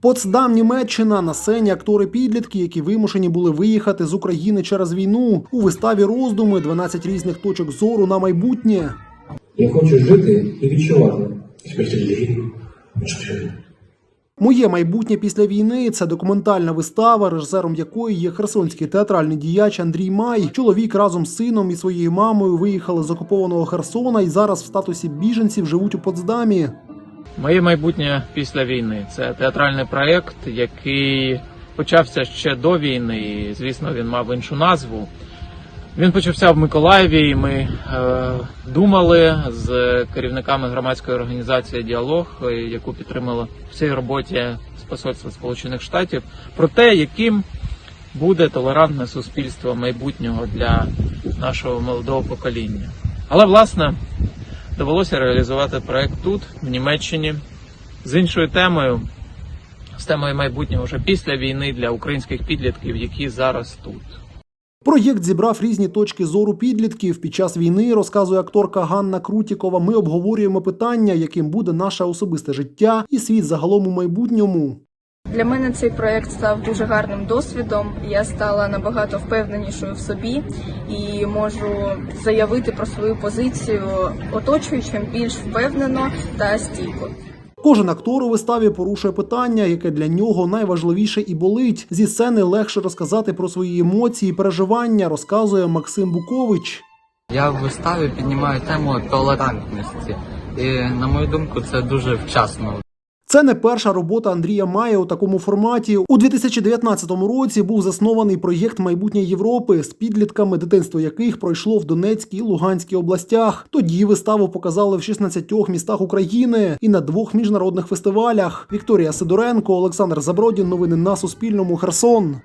Потсдам, Німеччина на сцені актори підлітки, які вимушені були виїхати з України через війну. У виставі роздуми 12 різних точок зору на майбутнє. Я хочу жити і відчувати. Моє майбутнє після війни це документальна вистава, режисером якої є херсонський театральний діяч Андрій Май. Чоловік разом з сином і своєю мамою виїхали з окупованого Херсона і зараз в статусі біженців живуть у Потсдамі. Моє майбутнє після війни це театральний проєкт, який почався ще до війни. і, Звісно, він мав іншу назву. Він почався в Миколаєві, і ми е, думали з керівниками громадської організації Діалог, е, яку підтримала в цій роботі з посольства Сполучених Штатів, про те, яким буде толерантне суспільство майбутнього для нашого молодого покоління. Але власне довелося реалізувати проект тут, в Німеччині, з іншою темою, з темою майбутнього вже після війни для українських підлітків, які зараз тут. Проєкт зібрав різні точки зору підлітків. Під час війни розказує акторка Ганна Крутікова. Ми обговорюємо питання, яким буде наше особисте життя і світ загалом у майбутньому. Для мене цей проект став дуже гарним досвідом. Я стала набагато впевненішою в собі і можу заявити про свою позицію оточуючим більш впевнено та стійко. Кожен актор у виставі порушує питання, яке для нього найважливіше і болить. Зі сцени легше розказати про свої емоції, і переживання, розказує Максим Букович. Я в виставі піднімаю тему толерантності, і на мою думку, це дуже вчасно. Це не перша робота Андрія Має у такому форматі. У 2019 році був заснований проєкт Майбутнє Європи з підлітками, дитинство яких пройшло в Донецькій і Луганській областях. Тоді виставу показали в 16 містах України і на двох міжнародних фестивалях. Вікторія Сидоренко, Олександр Забродін. Новини на Суспільному. Херсон.